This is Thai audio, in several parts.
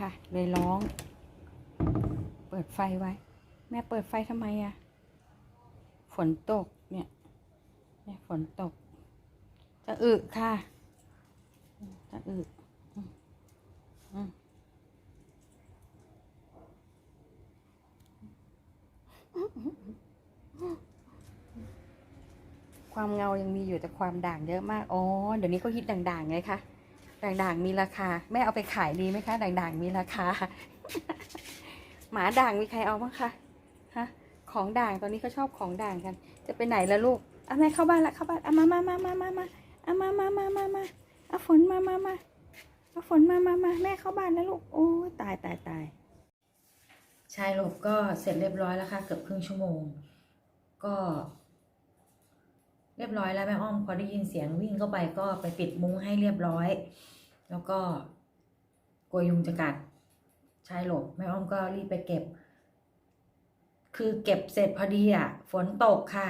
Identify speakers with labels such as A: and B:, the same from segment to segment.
A: ค่ะ เลยร้อง เปิดไฟไว้ แม่เปิดไฟทำไมอะฝนตกเนี่ยเนี่ยฝนตก จะอึค่ะจะอึความเงายังมีอยู่แต่ความด่างเยอะมาก อ๋อ เดี๋ยวนี้ก็ฮิตด่างๆไงคะ ด่างๆมีราคา แม่เอาไปขายดีไหมคะ ด่างๆมีราคา หมาด่างมีใครเอาบ้างคะฮะของด่างตอนนี้เขาชอบของด่างกัน จะไปไหนละลูกอะแม่เข้าบ้านละเข้าบ้านอะมามามามามามาอะมามามามามาอะฝนมามามาอะฝนมามามาแม่เข้าบ้านแล้วลูกโอ้ตายตายตาย
B: ชายหลบก็เสร็จเรียบร้อยแล้วค่ะ เกือบครึ่งชั่วโมง ก็ เรียบร้อยแล้วแม่อ้อมพอได้ยินเสียงวิ่งเข้าไปก็ไปปิดมุ้งให้เรียบร้อย แล้วก็กลัวยุงจะกัดชายหลบแม่อ้อมก็รีบไปเก็บ คือเก็บเสร็จพอดีอะ ฝนตกค่ะ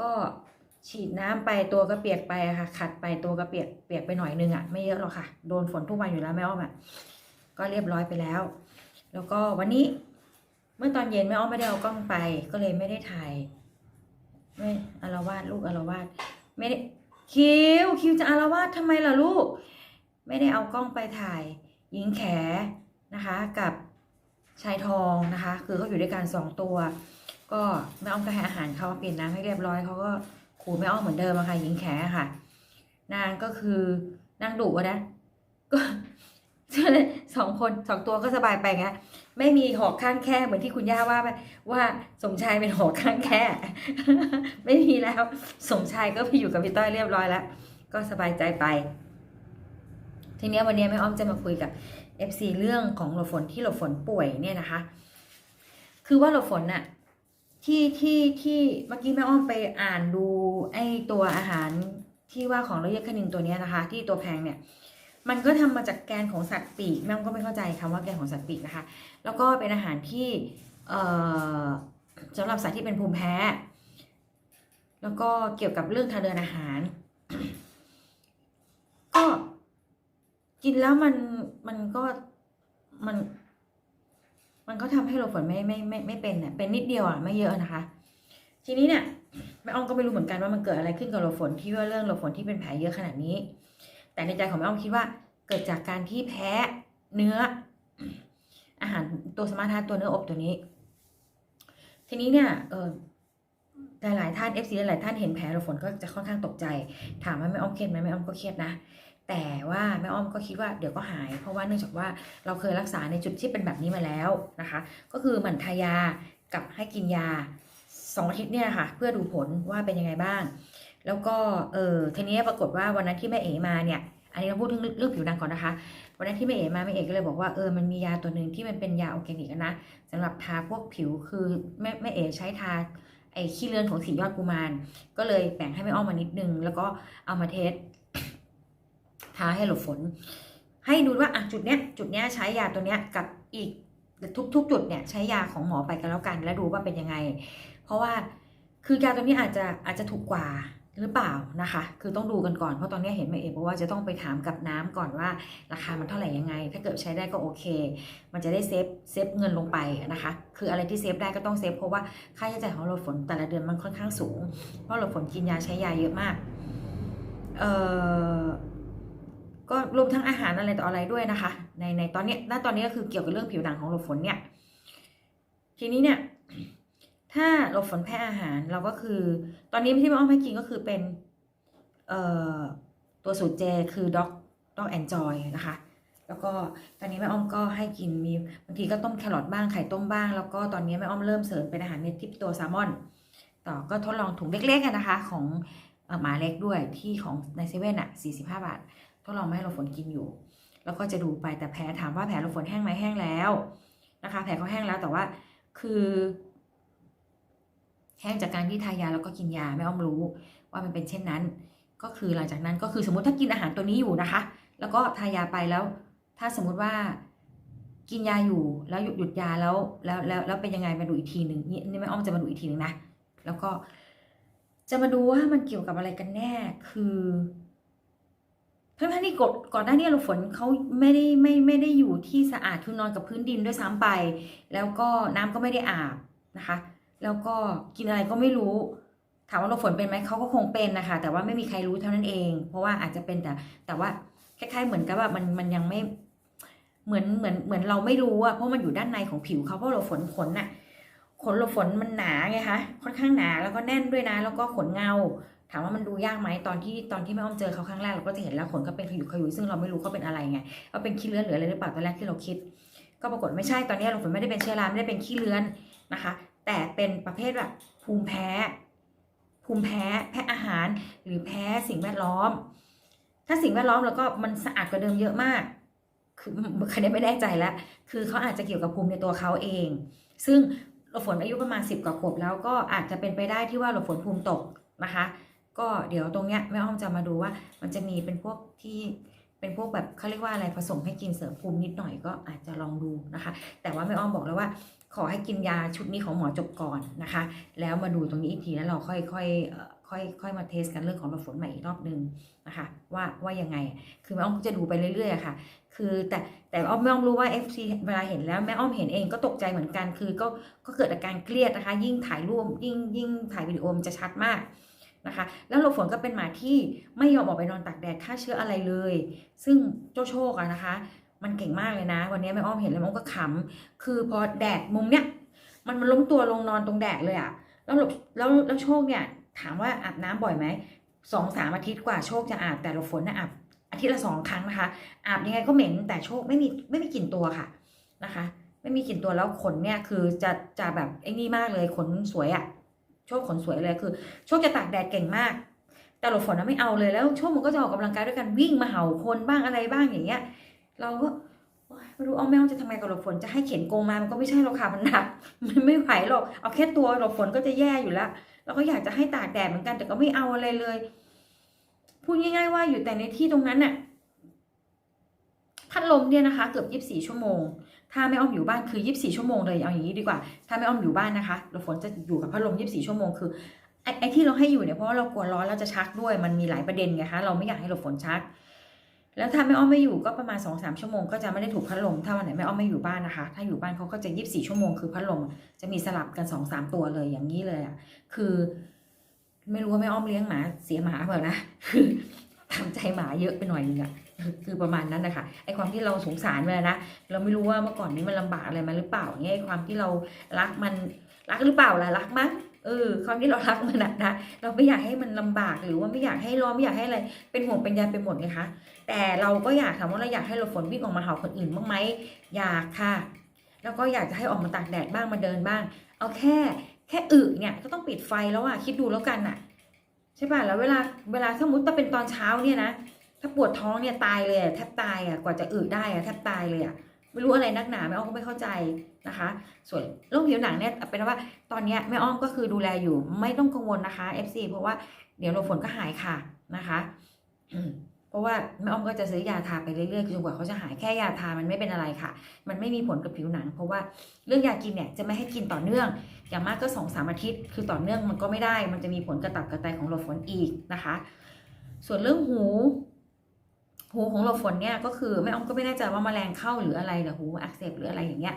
B: ก็ฉีดน้ำไปตัวก็เปียกไปค่ะ ขัดไปตัวก็เปียกเปียกไปหน่อยนึงอะไม่เยอะหรอกค่ะ โดนฝนทุกวันอยู่แล้วแม่อ้อมอะก็เรียบร้อยไปแล้ว แล้วก็วันนี้เมื่อตอนเย็นแม่อ้อมไม่ได้เอากล้องไป ก็เลยไม่ได้ถ่าย ไม่อารวาสลูกอารวาสไม่ได้คิวคิวจะอารวาสทำไมล่ะลูก ไม่ได้เอากล้องไปถ่ายหญิงแขนะคะกับชายทองนะคะ คือเขาอยู่ด้วยกันสองตัว ก็แม่อ้อมก็ให้อาหารเขาเปลี่ยนน้ำให้เรียบร้อยเขาก็ขู่แม่อ้อมเหมือนเดิมอะค่ะหญิงแขค่ะ นางก็คือนางดุอะนะก็สองคนสองตัวก็สบายไปไง ไม่มีหอกข้างแค่เหมือนที่คุณย่าว่าไปว่าสมชายเป็นหอกข้างแค่ ไม่มีแล้ว สมชายก็ไปอยู่กับพี่ต้อยเรียบร้อยแล้ว ก็สบายใจไป ทีเนี้ยวันเนี้ยแม่อ้อมจะมาคุยกับ FC เรื่องของหลบฝนที่หลบฝนป่วยเนี่ยนะคะ คือว่าหลบฝนน่ะที่ที่ที่เมื่อกี้แม่อ้อมไปอ่านดูไอ้ตัวอาหารที่ว่าของระยะคณินตัวเนี้ยนะคะ ที่ตัวแพงเนี่ย มันก็ทำมาจากแกนของสัตว์ปีกแม่ก็ไม่เข้าใจคำว่าแกนของสัตว์ปีกนะคะ แล้วก็เป็นอาหารที่เอ่อสำหรับสัตว์ที่เป็นภูมิแพ้ แล้วก็เกี่ยวกับเรื่องทางเดินอาหาร ก็กินแล้วมันมันก็มัน มันก็ทำให้เราฝนไม่ไม่ไม่ไม่เป็นเนี่ยเป็นนิดเดียวอะไม่เยอะนะคะ ทีนี้เนี่ยแม่อ้อมก็ไม่รู้เหมือนกันว่ามันเกิดอะไรขึ้นกับเราฝนที่ว่าเรื่องเราฝนที่เป็นแผลเยอะขนาดนี้ แต่ในใจของแม่อ้อมคิดว่าเกิดจากการที่แพ้เนื้อ อาหารตัวสมาร์ทาร์ทตัวเนื้ออบตัวนี้ ทีนี้เนี่ยเออหลายๆท่าน FC หลายท่านเห็นแผลเราฝนก็จะค่อนข้างตกใจ ถามว่าแม่อ้อมเครียดไหมแม่อ้อมก็เครียดนะแต่ว่าแม่อ้อมก็คิดว่าเดี๋ยวก็หาย เพราะว่าเนื่องจากว่าเราเคยรักษาในจุดที่เป็นแบบนี้มาแล้วนะคะ ก็คือหมั่นทายากับให้กินยาสองอาทิตย์เนี่ยค่ะ เพื่อดูผลว่าเป็นยังไงบ้าง แล้วก็เออทีนี้ปรากฏว่าวันนั้นที่แม่เอ๋มาเนี่ย อันนี้เราพูดถึงเรื่องผิวหนังก่อนนะคะ วันนั้นที่แม่เอ๋มาแม่เอ๋ก็เลยบอกว่าเออมันมียาตัวหนึ่งที่มันเป็นยาออร์แกนิกนะสำหรับทาพวกผิวคือแม่แม่เอ๋ใช้ทาไอ้ขี้เลือนของสียอดกุมาร ก็เลยแบ่งให้แม่อ้อมมานิดนึง แล้วก็เอามาเทสทาให้หลบฝน ให้ดูว่าอะจุดเนี้ยจุดเนี้ยใช้ยาตัวเนี้ยกับอีกทุกๆจุดเนี่ยใช้ยาของหมอไปกันแล้วกัน แล้วดูว่าเป็นยังไง เพราะว่าคือยาตัวนี้อาจจะอาจจะถูกกว่า หรือเปล่านะคะ คือต้องดูกันก่อน เพราะตอนนี้เห็นแม่เอกบอกว่าจะต้องไปถามกับน้ำก่อนว่า ราคามันเท่าไหร่ยังไง ถ้าเกิดใช้ได้ก็โอเค มันจะได้เซฟเซฟเงินลงไปนะคะ คืออะไรที่เซฟได้ก็ต้องเซฟเพราะว่าค่าใช้จ่ายของเราฝนแต่ละเดือนมันค่อนข้างสูง เพราะเราฝนกินยาใช้ยาเยอะมาก เอ่อ ก็รวมทั้งอาหารอะไรต่ออะไรด้วยนะคะ ในในตอนนี้ณตอนนี้ก็คือเกี่ยวกับเรื่องผิวหนังของหลบฝนเนี่ย ทีนี้เนี่ย ถ้าหลบฝนแพ้อาหารเราก็คือ ตอนนี้ที่แม่อ้อมให้กินก็คือเป็นเอ่อตัวสูตรเจคือด็อกด็อกแอนจอยนะคะ แล้วก็ตอนนี้แม่อ้อมก็ให้กินมีบางทีก็ต้มแครอทบ้างไข่ต้มบ้าง แล้วก็ตอนนี้แม่อ้อมเริ่มเสริมเป็นอาหารเม็ดที่ตัวแซลมอน ต่อก็ทดลองถุงเล็กๆนะคะ ของหมาเล็กด้วยที่ของในเซเว่นอะ45บห้าบาททดลองมาให้เราฝนกินอยู่ แล้วก็จะดูไปแต่แผลถามว่าแผลเราฝนแห้งไหมแห้งแล้วนะคะ แผลเขาแห้งแล้วแต่ว่าคือ แห้งจากการที่ทายาแล้วก็กินยาไม่อ้อมรู้ว่ามันเป็นเช่นนั้น ก็คือหลังจากนั้นก็คือสมมติถ้ากินอาหารตัวนี้อยู่นะคะ แล้วก็ทายาไปแล้ว ถ้าสมมุติว่ากินยาอยู่แล้วหยุดหยุดยาแล้วแล้วแล้วแล้วเป็นยังไงมาดูอีกทีหนึ่งนี่นี่แม่อ้อมจะมาดูอีกทีหนึ่งนะแล้วก็จะมาดูว่ามันเกี่ยวกับอะไรกันแน่ คือทั้งๆที่กดก่อนหน้านี้เราฝนเขาไม่ได้ไม่ไม่ได้อยู่ที่สะอาดคือนอนกับพื้นดินด้วยซ้ำไป แล้วก็น้ำก็ไม่ได้อาบนะคะ แล้วก็กินอะไรก็ไม่รู้ ถามว่าเราฝนเป็นไหมเขาก็คงเป็นนะคะ แต่ว่าไม่มีใครรู้เท่านั้นเอง เพราะว่าอาจจะเป็นแต่ แต่ว่าคล้ายๆเหมือนกับว่ามันมันยังไม่เหมือนเหมือนเหมือนเราไม่รู้อะเพราะมันอยู่ด้านในของผิวเขาเพราะเราฝนขนน่ะขนเราฝนมันหนาไงคะค่อนข้างหนาแล้วก็แน่นด้วยนะ แล้วก็ขนเงา ถามว่ามันดูยากไหมตอนที่ตอนที่แม่อ้อมเจอเขาครั้งแรกเราก็จะเห็นแล้วขนก็เป็นขยุกขยุยซึ่งเราไม่รู้เขาเป็นอะไรไงว่าเป็นขี้เลื้อนหรืออะไรหรือเปล่าตอนแรกที่เราคิด ก็ปรากฏไม่ใช่ตอนนี้เราฝนไม่ได้เป็นเชื้อราไม่ได้เป็นขี้เลื้อนนะคะ แต่เป็นประเภทแบบภูมิแพ้ ภูมิแพ้แพ้อาหารหรือแพ้สิ่งแวดล้อม ถ้าสิ่งแวดล้อมแล้วก็มันสะอาดกว่าเดิมเยอะมาก คือคันนี้ไม่แน่ใจแล้ว คือเขาอาจจะเกี่ยวกับภูมิในตัวเขาเอง ซึ่งเราฝนอายุประมาณ 10 กว่าขวบแล้วก็อาจจะเป็นไปได้ที่ว่าเราฝนภูมิตกนะคะ ก็เดี๋ยวตรงเนี้ยแม่อ้อมจะมาดูว่า มันจะมีเป็นพวกที่เป็นพวกแบบเขาเรียกว่าอะไรผสมให้กินเสริมภูมินิดหน่อยก็อาจจะลองดูนะคะ แต่ว่าแม่อ้อมบอกแล้วว่า ขอให้กินยาชุดนี้ของหมอจบก่อนนะคะ แล้วมาดูตรงนี้อีกทีแล้วเราค่อยค่อยค่อยค่อยมาเทสกันเรื่องของเราฝนใหม่อีกรอบนึงนะคะว่าว่ายังไง คือแม่อ้อมจะดูไปเรื่อยๆะค่ะ คือแต่แต่อ้อมแม่อ้อมรู้ว่า FC เวลาเห็นแล้วแม่อ้อมเห็นเองก็ตกใจเหมือนกัน คือก็ก็เกิดอาการเครียดนะคะ ยิ่งถ่ายรูปยิ่งยิ่งถ่ายวิดีโอมันจะชัดมากนะคะแล้วเราฝนก็เป็นหมาที่ไม่ยอมออกไปนอนตากแดดฆ่าเชื้ออะไรเลย ซึ่งเจ้าโชคอะนะคะ มันเก่งมากเลยนะ วันนี้แม่อ้อมเห็นแล้วแม่อ้อมก็ขำคือพอแดดมุมเนี้ยมันมันล้มตัวลงนอนตรงแดดเลยอะแล้วเราแล้วแล้วโชคเนี่ยถามว่าอาบน้ำบ่อยไหมสองสามอาทิตย์กว่าโชคจะอาบแต่เราฝนน่ะอาบอาทิตย์ละสองครั้งนะคะ อาบยังไงก็เหม็นแต่โชคไม่มีไม่มีกลิ่นตัวค่ะนะคะ ไม่มีกลิ่นตัวแล้วขนเนี่ยคือจะจะแบบไอ้นี่มากเลยขนสวยอะโชคขนสวยเลยคือ โชคจะตากแดดเก่งมาก แต่หลบฝนน่ะไม่เอาเลยแล้วโชคมันก็จะออกกำลังกายด้วยกันวิ่งมาเห่าคนบ้างอะไรบ้างอย่างเงี้ย เราก็ไม่รู้เอาแมวจะทำไงกับหลบฝนจะให้เข็นโกงมามันก็ไม่ใช่หรอกค่ะมันหนักมันไม่ไหวหรอกเอาแค่ตัวหลบฝนก็จะแย่อยู่แล้วเราก็อยากจะให้ตากแดดเหมือนกัน แต่ก็ไม่เอาอะไรเลยพูดง่าย ๆ ว่าอยู่แต่ในที่ตรงนั้นน่ะพัดลมเนี่ยนะคะ เกือบ24ชั่วโมง ถ้าแม่อ้อมอยู่บ้านคือ24ชั่วโมงเลยเอาอย่างนี้ดีกว่า ถ้าแม่อ้อมอยู่บ้านนะคะเราฝนจะอยู่กับพัดลม24ชั่วโมงคือไอ้ที่เราให้อยู่เนี่ยเพราะว่าเรากลัวร้อนแล้วจะชักด้วยมันมีหลายประเด็นไงคะเราไม่อยากให้เราฝนชัก แล้วถ้าแม่อ้อมไม่อยู่ก็ประมาณ2-3ชั่วโมงก็จะไม่ได้ถูกพัดลม ถ้าวันไหนแม่อ้อมไม่อยู่บ้านนะคะ ถ้าอยู่บ้านเขาก็จะ24ชั่วโมงคือพัดลมจะมีสลับกัน2-3ตัวเลยอย่างนี้เลยอะ คือ ไม่รู้ว่าแม่อ้อมเลี้ยงหมาเสียหมาเปล่านะ คือทำใจหมาเยอะไปหน่อยนึงอะคือคือประมาณนั้นนะคะไอความที่เราสงสารมันนะเราไม่รู้ว่าเมื่อก่อนนี้มันลำบากอะไรมาหรือเปล่าเนี่ยไอความที่เรารักมันรักหรือเปล่าล่ะรักมั้ง เออความที่เรารักมันอะนะเราไม่อยากให้มันลำบากหรือว่าไม่อยากให้ร้อนไม่อยากให้อะไรเป็นห่วงเป็นใยไปหมดไงคะแต่เราก็อยากถามว่าเราอยากให้เราฝนวิ่งออกมาเห่าคนอื่นบ้างไหมอยากค่ะ แล้วก็อยากจะให้ออกมาตากแดดบ้างมาเดินบ้าง เอาแค่แค่อึเนี่ยก็ต้องปิดไฟแล้วอะคิดดูแล้วกันอะใช่ป่ะแล้วเวลาเวลาสมมติถ้าเป็นตอนเช้าเนี่ยนะถ้าปวดท้องเนี่ยตายเลยแทบตายอะกว่าจะอึได้อะแทบตายเลยอะ ไม่รู้อะไรนักหนาแม่อ้อมก็ไม่เข้าใจนะคะ ส่วนโรคผิวหนังเนี่ยเป็นว่าตอนนี้แม่อ้อมก็คือดูแลอยู่ไม่ต้องกังวลนะคะ FC เพราะว่าเดี๋ยวเราฝนก็หายค่ะนะคะเพราะว่าแม่อ้อมก็จะซื้อยาทาไปเรื่อยๆจนกว่าเขาจะหายแค่ยาทามันไม่เป็นอะไรค่ะ มันไม่มีผลกับผิวหนัง เพราะว่าเรื่องยากินเนี่ยจะไม่ให้กินต่อเนื่อง อย่างมากก็สองสามอาทิตย์ คือต่อเนื่องมันก็ไม่ได้ มันจะมีผลกระตับกระไตของหลอดฝนอีกนะคะ ส่วนเรื่องหู หูของหลอดฝนเนี่ยก็คือแม่อ้อมก็ไม่แน่ใจว่าแมลงเข้าหรืออะไรหรือหูอักเสบหรืออะไรอย่างเงี้ย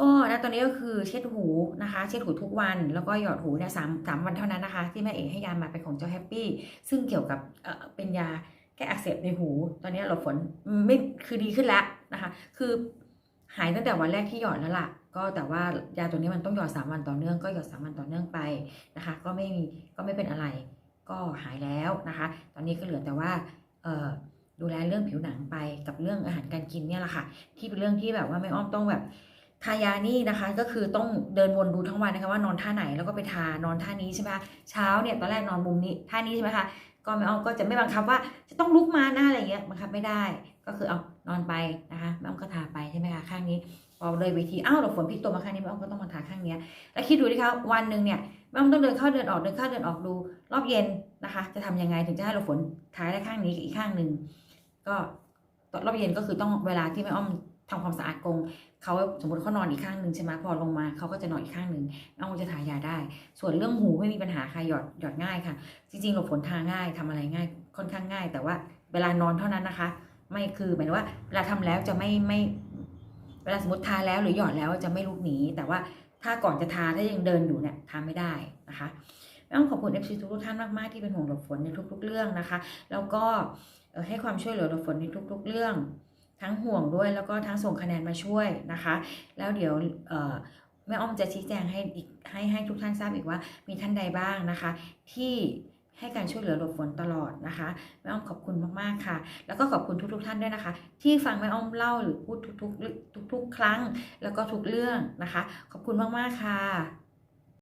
B: ก็นะตอนนี้ก็คือเช็ดหูนะคะ เช็ดหูทุกวันแล้วก็หยอดหูเนี่ยสามสามวันเท่านั้นนะคะ ที่แม่เอกให้ยามาเป็นของเจ้าแฮปปี้ซึ่งเกี่ยวกับเอ่อเป็นยาแก้อักเสบในหู ตอนนี้หลอดฝนไม่คือดีขึ้นแล้วนะคะ คือหายตั้งแต่วันแรกที่หยอดแล้วล่ะ ก็แต่ว่ายาตัวนี้มันต้องหยอดสามวันต่อเนื่องก็หยอดสามวันต่อเนื่องไปนะคะ ก็ไม่มีก็ไม่เป็นอะไร ก็หายแล้วนะคะ ตอนนี้ก็เหลือแต่ว่าเอ่อ ดูแลเรื่องผิวหนังไปกับเรื่องอาหารการกินเนี่ยแหละค่ะ ที่เป็นเรื่องที่แบบว่าไม่อ้อมต้องแบบทายานี่นะคะ ก็คือต้องเดินวนดูทั้งวันนะคะว่านอนท่าไหนแล้วก็ไปทานอนท่านี้ใช่ไหมคะเช้าเนี่ยตอนแรกนอนมุมนี้ท่านี้ใช่ไหมคะก็ไม่อ้อมก็จะไม่บังคับว่าจะต้องลุกมาหน้าอะไรเงี้ยบังคับไม่ได้ ก็คือเอานอนไปนะคะแม่อ้อมก็ทาไปใช่ไหมคะข้างนี้พอเลยเวทีอ้าวเราฝนพลิกตัวมาข้างนี้แม่อ้อมก็ต้องมาทาข้างเนี้ยแล้วคิดดูดิคะวันหนึ่งเนี่ยแม่อ้อมต้องเดินเข้าเดินออกเดินเข้าเดินออกดู รอบเย็นนะคะ จะทำยังไงถึงจะให้เราฝนทาได้ข้างนี้กับอีกข้างหนึ่ง ก็ตอนรอบเย็นก็คือต้องเวลาที่แม่อ้อมทำความสะอาดกรงเขาสมมติเขานอนอีกข้างหนึ่งใช่ไหมพอลงมาเขาก็จะนอนอีกข้างหนึ่งแม่อ้อมจะทายาได้ ส่วนเรื่องหูไม่มีปัญหาค่ะหยอดหยอดง่ายค่ะ จริงๆหลบฝนทาง่ายทำอะไรง่ายค่อนข้างง่าย แต่ว่าเวลานอนเท่านั้นนะคะ ไม่คือหมายว่าเวลาทำแล้วจะไม่ไม่เวลาสมมติทาแล้วหรือหยอดแล้วจะไม่ลุกหนีแต่ว่าถ้าก่อนจะทาถ้ายังเดินอยู่เนี่ยทาไม่ได้นะคะ ต้องขอบคุณ FC ทุกท่านมากๆที่เป็นห่วงหลบฝนในทุก ๆ เรื่องนะคะ แล้วก็ให้ความช่วยเหลือหลบฝนในทุก ๆ เรื่อง ทั้งห่วงด้วยแล้วก็ทั้งส่งคะแนนมาช่วยนะคะ แล้วเดี๋ยวแม่อ้อมจะชี้แจงให้อีกให้ให้ทุกท่านทราบอีกว่ามีท่านใดบ้างนะคะ ที่ให้การช่วยเหลือหลบฝนตลอดนะคะแม่อ้อมขอบคุณมากๆค่ะ แล้วก็ขอบคุณทุก ๆ ท่านด้วยนะคะ ที่ฟังแม่อ้อมเล่าหรือพูดทุกๆทุกๆครั้ง แล้วก็ทุกเรื่องนะคะ ขอบคุณมากๆค่ะ